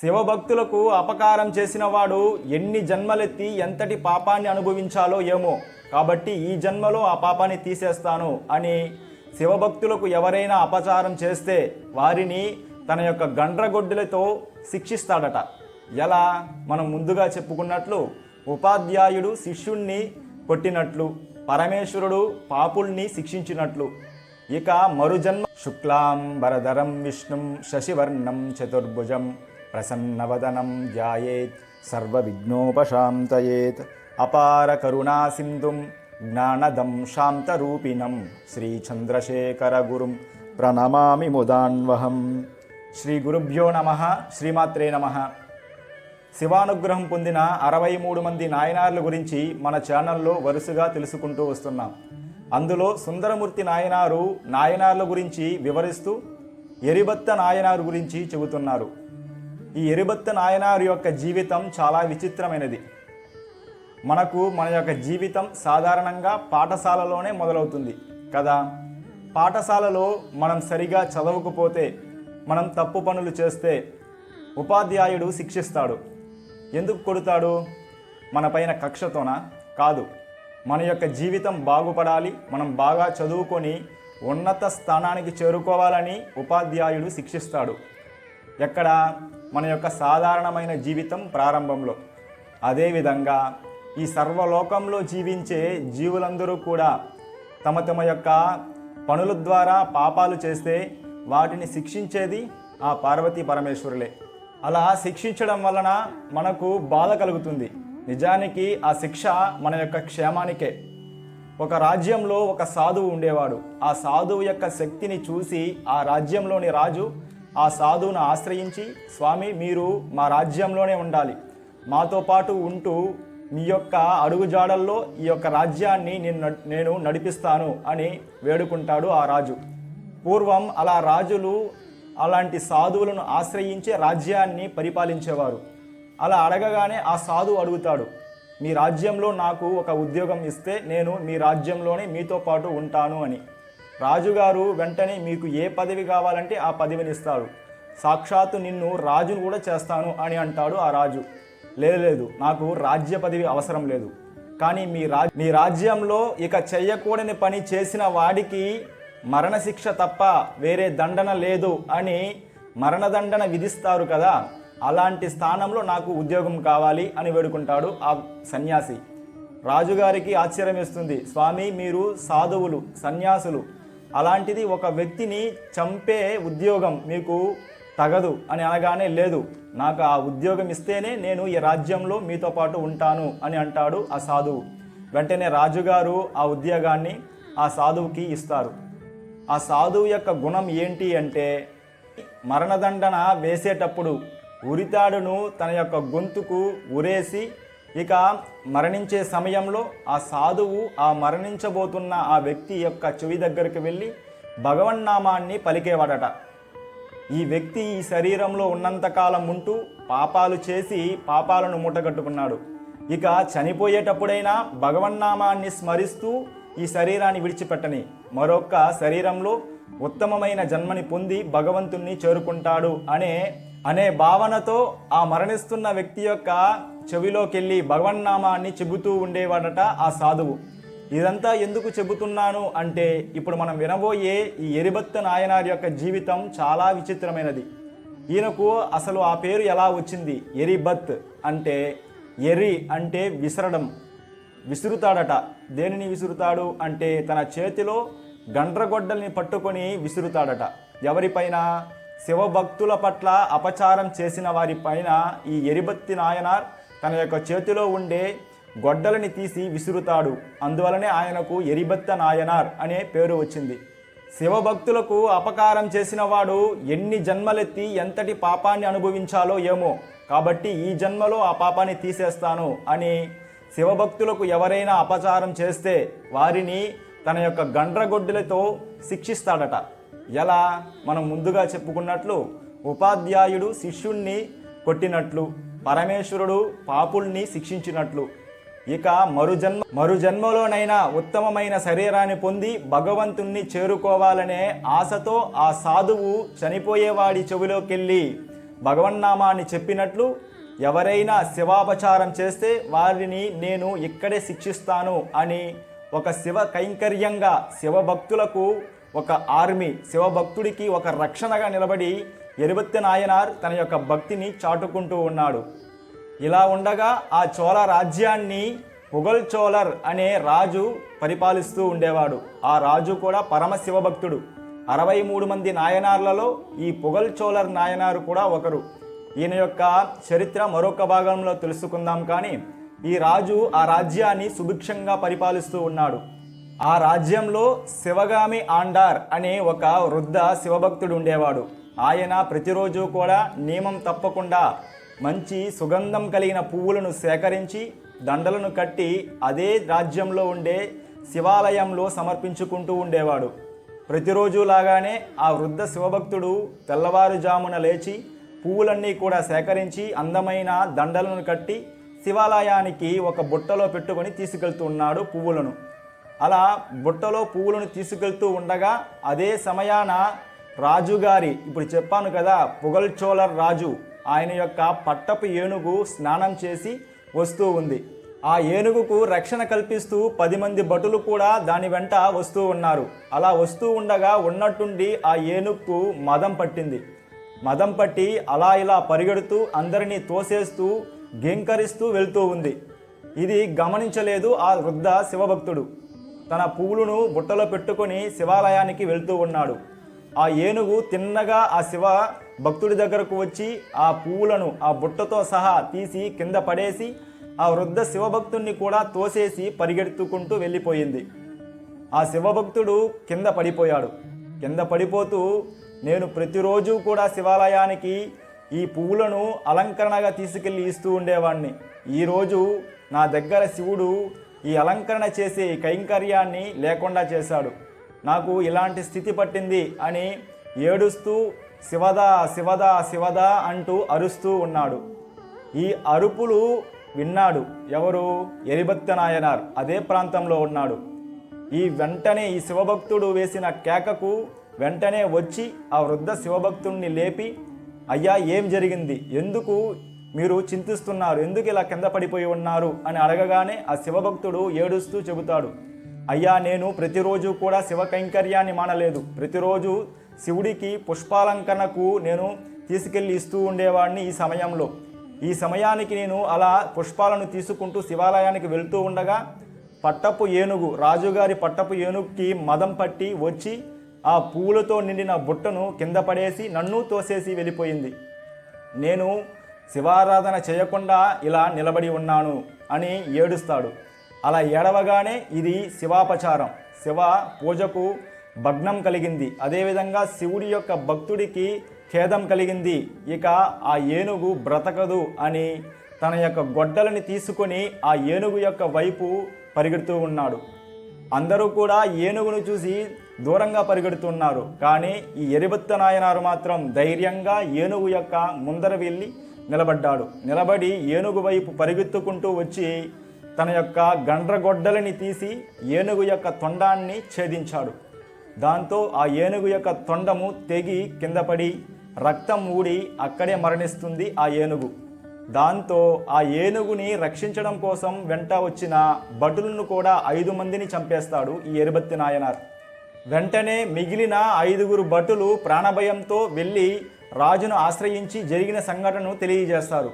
శివభక్తులకు అపకారం చేసిన వాడు ఎన్ని జన్మలెత్తి ఎంతటి పాపాన్ని అనుభవించాలో ఏమో. కాబట్టి ఈ జన్మలో ఆ పాపాన్ని తీసేస్తాను అని శివభక్తులకు ఎవరైనా అపచారం చేస్తే వారిని తన యొక్క గండ్రగొడ్డులతో శిక్షిస్తాడట. ఎలా? మనం ముందుగా చెప్పుకున్నట్లు ఉపాధ్యాయుడు శిష్యుణ్ణి కొట్టినట్లు పరమేశ్వరుడు పాపుల్ని శిక్షించినట్లు. ఇక మరుజన్మ శుక్లాం వరదరం విష్ణుం శశివర్ణం చతుర్భుజం. ప్రసన్నవదనం ధ్యాయేత్ సర్వవిఘ్నోపశాంతయేత్ అపార కరుణా సింధుం జ్ఞానదం శాంతరూపిణం శ్రీచంద్రశేఖర గురుం ప్రణమామి ముదాన్వహం శ్రీ గురుభ్యో నమ శ్రీమాత్రే నమ శివానుగ్రహం పొందిన అరవై మూడు మంది నాయనార్ల గురించి మన ఛానల్లో వరుసగా తెలుసుకుంటూ వస్తున్నాం. అందులో సుందరమూర్తి నాయనారు నాయనార్ల గురించి వివరిస్తూ ఎరిబత్త నాయనారు గురించి చెబుతున్నారు. ఈ ఎరుబత్త నాయనారి యొక్క జీవితం చాలా విచిత్రమైనది. మనకు మన యొక్క జీవితం సాధారణంగా పాఠశాలలోనే మొదలవుతుంది కదా? పాఠశాలలో మనం సరిగా చదవకపోతే మనం తప్పు పనులు చేస్తే ఉపాధ్యాయుడు శిక్షిస్తాడు. ఎందుకు కొడతాడు? మన పైన కక్షతోనా? కాదు. మన యొక్క జీవితం బాగుపడాలి మనం బాగా చదువుకొని ఉన్నత స్థానానికి చేరుకోవాలని ఉపాధ్యాయుడు శిక్షిస్తాడు. ఎక్కడ? మన యొక్క సాధారణమైన జీవితం ప్రారంభంలో. అదేవిధంగా ఈ సర్వలోకంలో జీవించే జీవులందరూ కూడా తమ తమ యొక్క పనుల ద్వారా పాపాలు చేస్తే వాటిని శిక్షించేది ఆ పార్వతీ పరమేశ్వరులే. అలా శిక్షించడం వలన మనకు బాధ కలుగుతుంది. నిజానికి ఆ శిక్ష మన యొక్క క్షేమానికే. ఒక రాజ్యంలో ఒక సాధువు ఉండేవాడు. ఆ సాధువు యొక్క శక్తిని చూసి ఆ రాజ్యంలోని రాజు ఆ సాధువును ఆశ్రయించి స్వామి మీరు మా రాజ్యంలోనే ఉండాలి. మాతో పాటు ఉంటూ మీ యొక్క అడుగుజాడల్లో ఈ యొక్క రాజ్యాన్ని నేను నేను నడిపిస్తాను అని వేడుకుంటాడు ఆ రాజు. పూర్వం అలా రాజులు అలాంటి సాధువులను ఆశ్రయించే రాజ్యాన్ని పరిపాలించేవారు. అలా అడగగానే ఆ సాధువు అడుగుతాడు మీ రాజ్యంలో నాకు ఒక ఉద్యోగం ఇస్తే నేను మీ రాజ్యంలోనే మీతో పాటు ఉంటాను అని. రాజుగారు వెంటనే మీకు ఏ పదవి కావాలంటే ఆ పదవిని ఇస్తాడు సాక్షాత్తు నిన్ను రాజును కూడా చేస్తాను అని అంటాడు ఆ రాజు. లేదు లేదు నాకు రాజ్య పదవి అవసరం లేదు. కానీ మీ రాజ్ మీ రాజ్యంలో ఇక చెయ్యకూడని పని చేసిన వాడికి మరణశిక్ష తప్ప వేరే దండన లేదు అని మరణదండన విధిస్తారు కదా. అలాంటి స్థానంలో నాకు ఉద్యోగం కావాలి అని వేడుకుంటాడు ఆ సన్యాసి. రాజుగారికి ఆశ్చర్యం ఇస్తుంది స్వామి మీరు సాధువులు సన్యాసులు. అలాంటిది ఒక వ్యక్తిని చంపే ఉద్యోగం మీకు తగదు అని అనగానే లేదు. నాకు ఆ ఉద్యోగం ఇస్తేనే నేను ఈ రాజ్యంలో మీతో పాటు ఉంటాను అని అంటాడు ఆ సాధువు. వెంటనే రాజుగారు ఆ ఉద్యోగాన్ని ఆ సాధువుకి ఇస్తారు. ఆ సాధువు యొక్క గుణం ఏంటి అంటే మరణదండన వేసేటప్పుడు ఉరితాడును తన యొక్క గొంతుకు ఉరేసి ఇక మరణించే సమయంలో ఆ సాధువు ఆ మరణించబోతున్న ఆ వ్యక్తి యొక్క చెవి దగ్గరికి వెళ్ళి భగవన్నామాన్ని పలికేవాడట. ఈ వ్యక్తి ఈ శరీరంలో ఉన్నంతకాలం ఉంటూ పాపాలు చేసి పాపాలను మూటగట్టుకున్నాడు. ఇక చనిపోయేటప్పుడైనా భగవన్నామాన్ని స్మరిస్తూ ఈ శరీరాన్ని విడిచిపెట్టని మరొక్క శరీరంలో ఉత్తమమైన జన్మని పొంది భగవంతుణ్ణి చేరుకుంటాడు అనే అనే భావనతో ఆ మరణిస్తున్న వ్యక్తి యొక్క చెవిలోకెళ్ళి భగవన్నామాన్ని చెబుతూ ఉండేవాడట ఆ సాధువు. ఇదంతా ఎందుకు చెబుతున్నాను అంటే ఇప్పుడు మనం వినబోయే ఈ ఎరిబత్త నాయనార్ యొక్క జీవితం చాలా విచిత్రమైనది. ఈయనకు అసలు ఆ పేరు ఎలా వచ్చింది? ఎరిబత్ అంటే ఎరి అంటే విసరడం. విసురుతాడట. దేనిని విసురుతాడు అంటే తన చేతిలో గండ్రగొడ్డల్ని పట్టుకొని విసురుతాడట. ఎవరిపైన? శివభక్తుల పట్ల అపచారం చేసిన వారిపైన ఈ ఎరిబత్తి నాయనార్ తన యొక్క చేతిలో ఉండే గొడ్డలని తీసి విసురుతాడు. అందువలనే ఆయనకు ఎరిబత్త నాయనార్ అనే పేరు వచ్చింది. శివభక్తులకు అపకారం చేసిన వాడు ఎన్ని జన్మలెత్తి ఎంతటి పాపాన్ని అనుభవించాలో ఏమో. కాబట్టి ఈ జన్మలో ఆ పాపాన్ని తీసేస్తాను అని శివభక్తులకు ఎవరైనా అపచారం చేస్తే వారిని తన యొక్క గండ్రగొడ్డులతో శిక్షిస్తాడట. ఎలా? మనం ముందుగా చెప్పుకున్నట్లు ఉపాధ్యాయుడు శిష్యుణ్ణి కొట్టినట్లు. పరమేశ్వరుడు పాపుల్ని శిక్షించినట్లు. ఇక మరుజన్మ మరుజన్మలోనైనా ఉత్తమమైన శరీరాన్ని పొంది భగవంతుణ్ణి చేరుకోవాలనే ఆశతో ఆ సాధువు చనిపోయేవాడి చెవిలోకెళ్ళి భగవన్నామాన్ని చెప్పినట్లు ఎవరైనా శివాపచారం చేస్తే వారిని నేను ఇక్కడే శిక్షిస్తాను అని ఒక శివ కైంకర్యంగా శివభక్తులకు ఒక ఆర్మీ శివభక్తుడికి ఒక రక్షణగా నిలబడి ఎరుబత్తి నాయనార్ తన యొక్క భక్తిని చాటుకుంటూ ఉన్నాడు. ఇలా ఉండగా ఆ చోళ రాజ్యాన్ని పొగల్ చోళర్ అనే రాజు పరిపాలిస్తూ ఉండేవాడు. ఆ రాజు కూడా పరమశివ భక్తుడు అరవై మూడు మంది నాయనార్లలో ఈ పొగల్ చోళర్ నాయనారు కూడా ఒకరు. ఈయన యొక్క చరిత్ర మరొక భాగంలో తెలుసుకుందాం కానీ ఈ రాజు ఆ రాజ్యాన్ని సుభిక్షంగా పరిపాలిస్తూ ఉన్నాడు. ఆ రాజ్యంలో శివగామి ఆండార్ అనే ఒక వృద్ధ శివభక్తుడు ఉండేవాడు. ఆయన ప్రతిరోజు కూడా నియమం తప్పకుండా మంచి సుగంధం కలిగిన పువ్వులను సేకరించి దండలను కట్టి అదే రాజ్యంలో ఉండే శివాలయంలో సమర్పించుకుంటూ ఉండేవాడు. ప్రతిరోజు లాగానే ఆ వృద్ధ శివభక్తుడు తెల్లవారుజామున లేచి పువ్వులన్నీ కూడా సేకరించి అందమైన దండలను కట్టి శివాలయానికి ఒక బుట్టలో పెట్టుకొని తీసుకెళ్తున్నాడు పువ్వులను. అలా బుట్టలో పువ్వులను తీసుకెళ్తూ ఉండగా అదే సమయాన రాజుగారి ఇప్పుడు చెప్పాను కదా పుగల్చోళర్ రాజు ఆయన యొక్క పట్టపు ఏనుగు స్నానం చేసి వస్తూ ఉంది. ఆ ఏనుగుకు రక్షణ కల్పిస్తూ పది మంది భటులు కూడా దాని వెంట వస్తూ ఉన్నారు. అలా వస్తూ ఉండగా ఉన్నట్టుండి ఆ ఏనుగుకు మదం పట్టింది. మదం పట్టి అలా ఇలా పరిగెడుతూ అందరినీ తోసేస్తూ గింకరిస్తూ వెళ్తూ ఉంది. ఇది గమనించలేదు ఆ వృద్ధ శివభక్తుడు. తన పువ్వులను బుట్టలో పెట్టుకొని శివాలయానికి వెళ్తూ ఉన్నాడు. ఆ ఏనుగు తిన్నగా ఆ శివ భక్తుడి దగ్గరకు వచ్చి ఆ పువ్వులను ఆ బుట్టతో సహా తీసి కింద పడేసి ఆ వృద్ధ శివభక్తుణ్ణి కూడా తోసేసి పరిగెత్తుకుంటూ వెళ్ళిపోయింది. ఆ శివభక్తుడు కింద పడిపోయాడు. కింద పడిపోతూ నేను ప్రతిరోజు కూడా శివాలయానికి ఈ పువ్వులను అలంకరణగా తీసుకెళ్ళి ఇస్తూ ఉండేవాడిని ఈరోజు నా దగ్గర శివుడు ఈ అలంకరణ చేసే ఈ కైంకర్యాన్ని లేకుండా చేశాడు. నాకు ఇలాంటి స్థితి పట్టింది అని ఏడుస్తూ శివదా శివదా శివదా అంటూ అరుస్తూ ఉన్నాడు. ఈ అరుపులు విన్నాడు ఎవరు? ఎరిభక్త నాయనార్. అదే ప్రాంతంలో ఉన్నాడు. ఈ వెంటనే ఈ శివభక్తుడు వేసిన కేకకు వెంటనే వచ్చి ఆ వృద్ధ శివభక్తుడిని లేపి అయ్యా ఏం జరిగింది? ఎందుకు మీరు చింతిస్తున్నారు. ఎందుకు ఇలా కింద పడిపోయి ఉన్నారు? అని అడగగానే ఆ శివభక్తుడు ఏడుస్తూ చెబుతాడు. అయ్యా నేను ప్రతిరోజు కూడా శివ కైంకర్యాన్ని మానలేదు. ప్రతిరోజు శివుడికి పుష్పాలంకరణకు నేను తీసుకెళ్ళి ఇస్తూ ఉండేవాడిని ఈ సమయంలో. ఈ సమయానికి నేను అలా పుష్పాలను తీసుకుంటూ శివాలయానికి వెళ్తూ ఉండగా పట్టపు ఏనుగు రాజుగారి పట్టపు ఏనుగుకి మదం పట్టి వచ్చి ఆ పూలతో నిండిన బుట్టను కింద పడేసి నన్ను తోసేసి వెళ్ళిపోయింది. నేను శివారాధన చేయకుండా ఇలా నిలబడి ఉన్నాను అని ఏడుస్తాడు. అలా ఏడవగానే ఇది శివాపచారం. శివ పూజకు భగ్నం కలిగింది. అదేవిధంగా శివుడి యొక్క భక్తుడికి ఖేదం కలిగింది. ఇక ఆ ఏనుగు బ్రతకదు అని తన యొక్క గొడ్డలని తీసుకొని ఆ ఏనుగు యొక్క వైపు పరిగెడుతూ ఉన్నాడు. అందరూ కూడా ఏనుగును చూసి దూరంగా పరిగెడుతున్నారు కానీ ఈ ఎరిబత్త నాయనారు మాత్రం ధైర్యంగా ఏనుగు యొక్క ముందర వెళ్ళి నిలబడ్డాడు. నిలబడి ఏనుగు వైపు పరిగెత్తుకుంటూ వచ్చి తన యొక్క గండ్రగొడ్డలని తీసి ఏనుగు యొక్క తొండాన్ని ఛేదించాడు. దాంతో ఆ ఏనుగు యొక్క తొండము తెగి కింద పడి రక్తం ఊడి అక్కడే మరణిస్తుంది ఆ ఏనుగు. దాంతో ఆ ఏనుగుని రక్షించడం కోసం వెంట వచ్చిన భటులను కూడా ఐదు మందిని చంపేస్తాడు ఈ ఎరుబత్తి నాయనార్. వెంటనే మిగిలిన ఐదుగురు భటులు ప్రాణభయంతో వెళ్ళి రాజును ఆశ్రయించి జరిగిన సంఘటనను తెలియజేస్తారు.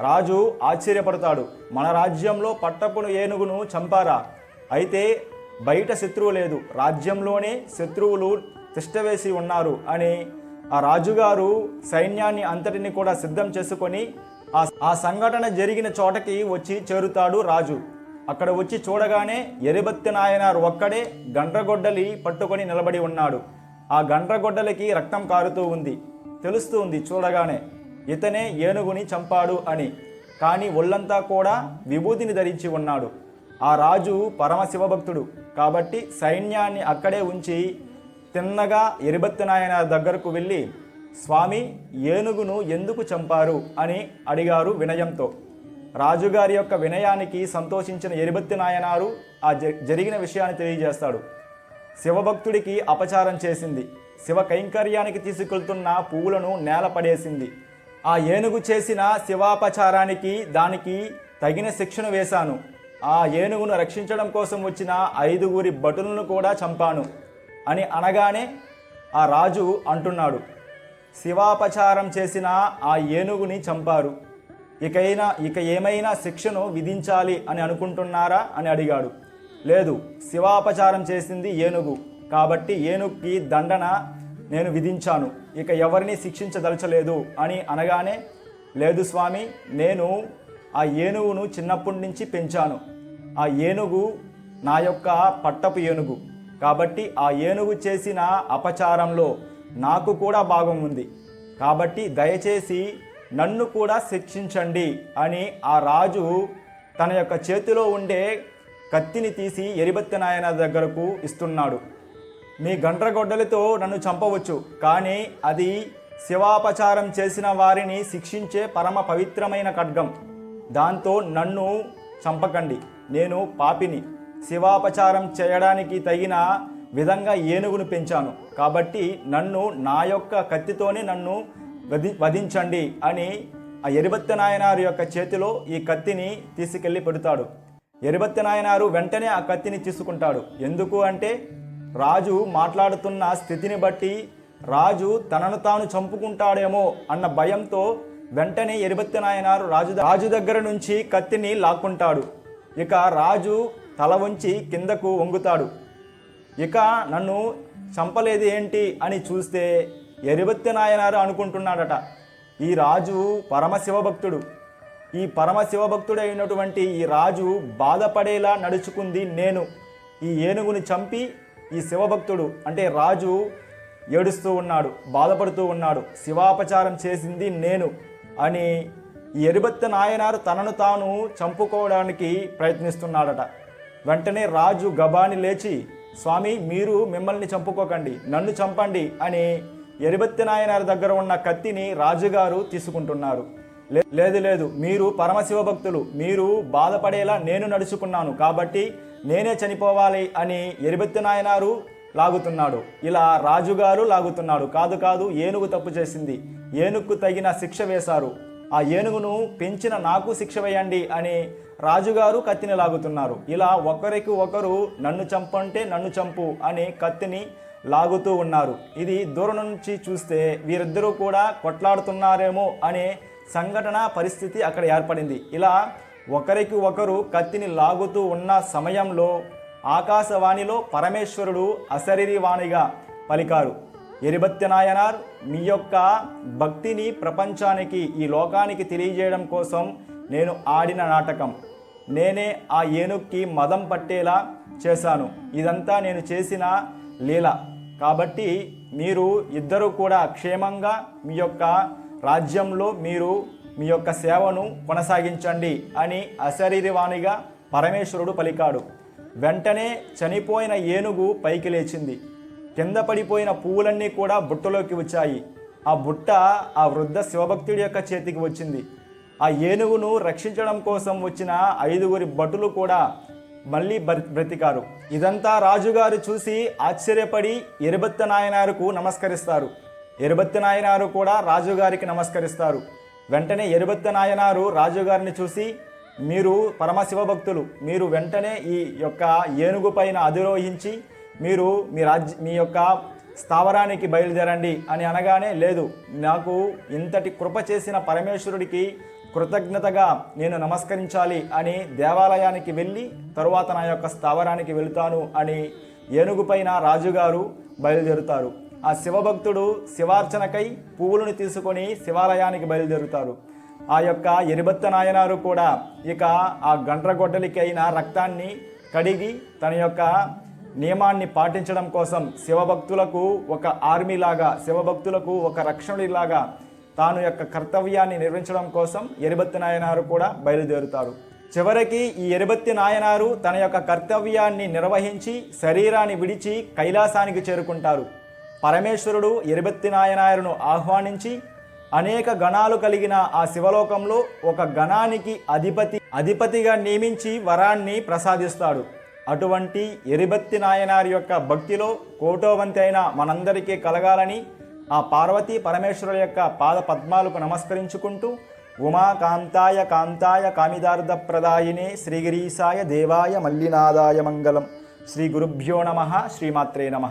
రాజు ఆశ్చర్యపడతాడు. మన రాజ్యంలో పట్టపును ఏనుగును చంపారా? అయితే బయట శత్రువు లేదు. రాజ్యంలోనే శత్రువులు తిష్టవేసి ఉన్నారు అని ఆ రాజుగారు సైన్యాన్ని అంతటిని కూడా సిద్ధం చేసుకొని ఆ సంఘటన జరిగిన చోటకి వచ్చి చేరుతాడు రాజు. అక్కడ వచ్చి చూడగానే ఎరిబత్తి నాయనారు ఒక్కడే గండ్రగొడ్డలి పట్టుకొని నిలబడి ఉన్నాడు. ఆ గండ్రగొడ్డలికి రక్తం కారుతూ ఉంది. తెలుస్తూ ఉంది చూడగానే ఇతనే ఏనుగుని చంపాడు అని. కానీ ఒళ్ళంతా కూడా విభూతిని ధరించి ఉన్నాడు. ఆ రాజు పరమశివభక్తుడు. కాబట్టి సైన్యాన్ని అక్కడే ఉంచి తిన్నగా ఎరిబత్తినాయన దగ్గరకు వెళ్ళి స్వామి ఏనుగును ఎందుకు చంపారు? అని అడిగారు వినయంతో. రాజుగారి యొక్క వినయానికి సంతోషించిన ఎరిబత్తి నాయనారు ఆ జ- జరిగిన విషయాన్ని తెలియజేస్తాడు. శివభక్తుడికి అపచారం చేసింది. శివ కైంకర్యానికి తీసుకెళ్తున్న పువ్వులను నేల పడేసింది ఆ ఏనుగు చేసిన శివాపచారానికి దానికి తగిన శిక్షను వేశాను. ఆ ఏనుగును రక్షించడం కోసం వచ్చిన ఐదుగురి భటులను కూడా చంపాను అని అనగానే ఆ రాజు అంటున్నాడు. శివాపచారం చేసిన ఆ ఏనుగుని చంపారు. ఇకైనా ఇక ఏమైనా శిక్షను విధించాలి అని అనుకుంటున్నారా అని అడిగాడు. లేదు శివాపచారం చేసింది ఏనుగు. కాబట్టి ఏనుగుకి దండన నేను విధించాను. ఇక ఎవరిని శిక్షించదలచలేదు అని అనగానే లేదు స్వామి నేను ఆ ఏనుగును చిన్నప్పటి నుంచి పెంచాను. ఆ ఏనుగు నా యొక్క పట్టపు ఏనుగు. కాబట్టి ఆ ఏనుగు చేసిన అపచారంలో నాకు కూడా భాగం ఉంది. కాబట్టి దయచేసి నన్ను కూడా శిక్షించండి అని ఆ రాజు తన యొక్క చేతిలో ఉండే కత్తిని తీసి ఎరిబత్తి నాయన దగ్గరకు ఇస్తున్నాడు. మీ గండ్రగొడ్డలతో నన్ను చంపవచ్చు. కానీ అది శివాపచారం చేసిన వారిని శిక్షించే పరమ పవిత్రమైన ఖడ్గం. దాంతో నన్ను చంపకండి. నేను పాపిని. శివాపచారం చేయడానికి తగిన విధంగా ఏనుగును పెంచాను. కాబట్టి నన్ను నా యొక్క కత్తితోనే నన్ను వధి వధించండి అని ఆ ఎరిబత్తి నాయనారు యొక్క చేతిలో ఈ కత్తిని తీసుకెళ్ళి పెడతాడు. ఎరిబత్తి నాయనారు వెంటనే ఆ కత్తిని తీసుకుంటాడు. ఎందుకు అంటే రాజు మాట్లాడుతున్న స్థితిని బట్టి రాజు తనను తాను చంపుకుంటాడేమో అన్న భయంతో వెంటనే ఎరిబత్తి నాయనారు రాజు రాజు దగ్గర నుంచి కత్తిని లాక్కుంటాడు. ఇక రాజు తల వంచి కిందకు వంగుతాడు. ఇక నన్ను చంపలేదు ఏంటి అని చూస్తే ఎరుబత్తి నాయనారు అనుకుంటున్నాడట. ఈ రాజు పరమశివభక్తుడు. ఈ పరమశివభక్తుడైనటువంటి ఈ రాజు బాధపడేలా నడుచుకుంది నేను. ఈ ఏనుగుని చంపి ఈ శివభక్తుడు అంటే రాజు ఏడుస్తూ ఉన్నాడు బాధపడుతూ ఉన్నాడు శివాపచారం చేసింది నేను అని ఈ ఎరిబత్తి నాయనారు తనను తాను చంపుకోవడానికి ప్రయత్నిస్తున్నాడట. వెంటనే రాజు గబాని లేచి స్వామి మీరు మిమ్మల్ని చంపుకోకండి నన్ను చంపండి అని ఎరిబత్తి నాయనారి దగ్గర ఉన్న కత్తిని రాజుగారు తీసుకుంటున్నారు. లే- లేదు లేదు మీరు పరమశివ భక్తులు మీరు బాధపడేలా నేను నడుచుకున్నాను కాబట్టి నేనే చనిపోవాలి అని ఎరిబెత్తి నాయనారు లాగుతున్నాడు. ఇలా రాజుగారు లాగుతున్నాడు. కాదు కాదు ఏనుగు తప్పు చేసింది. ఏనుగుకు తగిన శిక్ష వేశారు. ఆ ఏనుగును పెంచిన నాకు శిక్ష వేయండి అని రాజుగారు కత్తిని లాగుతున్నారు. ఇలా ఒకరికి ఒకరు నన్ను చంపంటే నన్ను చంపు అని కత్తిని లాగుతూ ఉన్నారు. ఇది దూరం నుంచి చూస్తే వీరిద్దరూ కూడా కొట్లాడుతున్నారేమో అనే సంఘటన పరిస్థితి అక్కడ ఏర్పడింది. ఇలా ఒకరికి ఒకరు కత్తిని లాగుతూ ఉన్న సమయంలో ఆకాశవాణిలో పరమేశ్వరుడు అశరీరివాణిగా పలికారు. ఎరిబత్తి నాయనార్ మీ యొక్క భక్తిని ప్రపంచానికి ఈ లోకానికి తెలియజేయడం కోసం నేను ఆడిన నాటకం. నేనే ఆ ఏనుక్కి మదం పట్టేలా చేశాను. ఇదంతా నేను చేసిన లీల. కాబట్టి మీరు ఇద్దరు కూడా క్షేమంగా మీ యొక్క రాజ్యంలో మీరు మీ యొక్క సేవను కొనసాగించండి అని అశరీరవాణిగా పరమేశ్వరుడు పలికాడు. వెంటనే చనిపోయిన ఏనుగు పైకి లేచింది. కింద పడిపోయిన పువ్వులన్నీ కూడా బుట్టలోకి వచ్చాయి. ఆ బుట్ట ఆ వృద్ధ శివభక్తుడి యొక్క చేతికి వచ్చింది. ఆ ఏనుగును రక్షించడం కోసం వచ్చిన ఐదుగురి భటులు కూడా మళ్ళీ బ్రతికారు. ఇదంతా రాజుగారు చూసి ఆశ్చర్యపడి ఎరుబత్త నాయనారుకు నమస్కరిస్తారు. ఎరుబత్తి నాయనారు కూడా రాజుగారికి నమస్కరిస్తారు. వెంటనే ఎరుబెత్త నాయనారు రాజుగారిని చూసి మీరు పరమశివ భక్తులు మీరు వెంటనే ఈ యొక్క ఏనుగు పైన అధిరోహించి మీరు మీ రాజ్య మీ యొక్క స్థావరానికి బయలుదేరండి అని అనగానే లేదు నాకు ఇంతటి కృప చేసిన పరమేశ్వరుడికి కృతజ్ఞతగా నేను నమస్కరించాలి అని దేవాలయానికి వెళ్ళి తరువాత నా యొక్క స్థావరానికి వెళుతాను అని ఏనుగుపైన రాజుగారు బయలుదేరుతారు. ఆ శివభక్తుడు శివార్చనకై పువ్వులను తీసుకొని శివాలయానికి బయలుదేరుతారు. ఆ యొక్క ఎరిబత్త నాయనారు కూడా ఇక ఆ గండ్రగొడ్డలికి అయిన రక్తాన్ని కడిగి తన యొక్క నియమాన్ని పాటించడం కోసం శివభక్తులకు ఒక ఆర్మీలాగా శివభక్తులకు ఒక రక్షణుడిలాగా తాను యొక్క కర్తవ్యాన్ని నిర్వహించడం కోసం ఎరిబత్తి నాయనారు కూడా బయలుదేరుతారు. చివరికి ఈ ఎరిబత్తి నాయనారు తన యొక్క కర్తవ్యాన్ని నిర్వహించి శరీరాన్ని విడిచి కైలాసానికి చేరుకుంటారు. పరమేశ్వరుడు ఎరుబెత్తి నాయనాయరును ఆహ్వానించి అనేక గణాలు కలిగిన ఆ శివలోకంలో ఒక గణానికి అధిపతి అధిపతిగా నియమించి వరాన్ని ప్రసాదిస్తాడు. అటువంటి ఎరిబత్తి నాయనారి యొక్క భక్తిలో కోటోవంతి అయిన మనందరికీ కలగాలని ఆ పార్వతీ పరమేశ్వరుల యొక్క పాద పద్మాలకు నమస్కరించుకుంటూ ఉమాకాంతాయ కాంతాయ కామిదార్థ ప్రదాయినే శ్రీగిరీసాయ దేవాయ మల్లినాదాయ మంగళం. శ్రీ గురుభ్యో నమ. శ్రీమాత్రే నమ.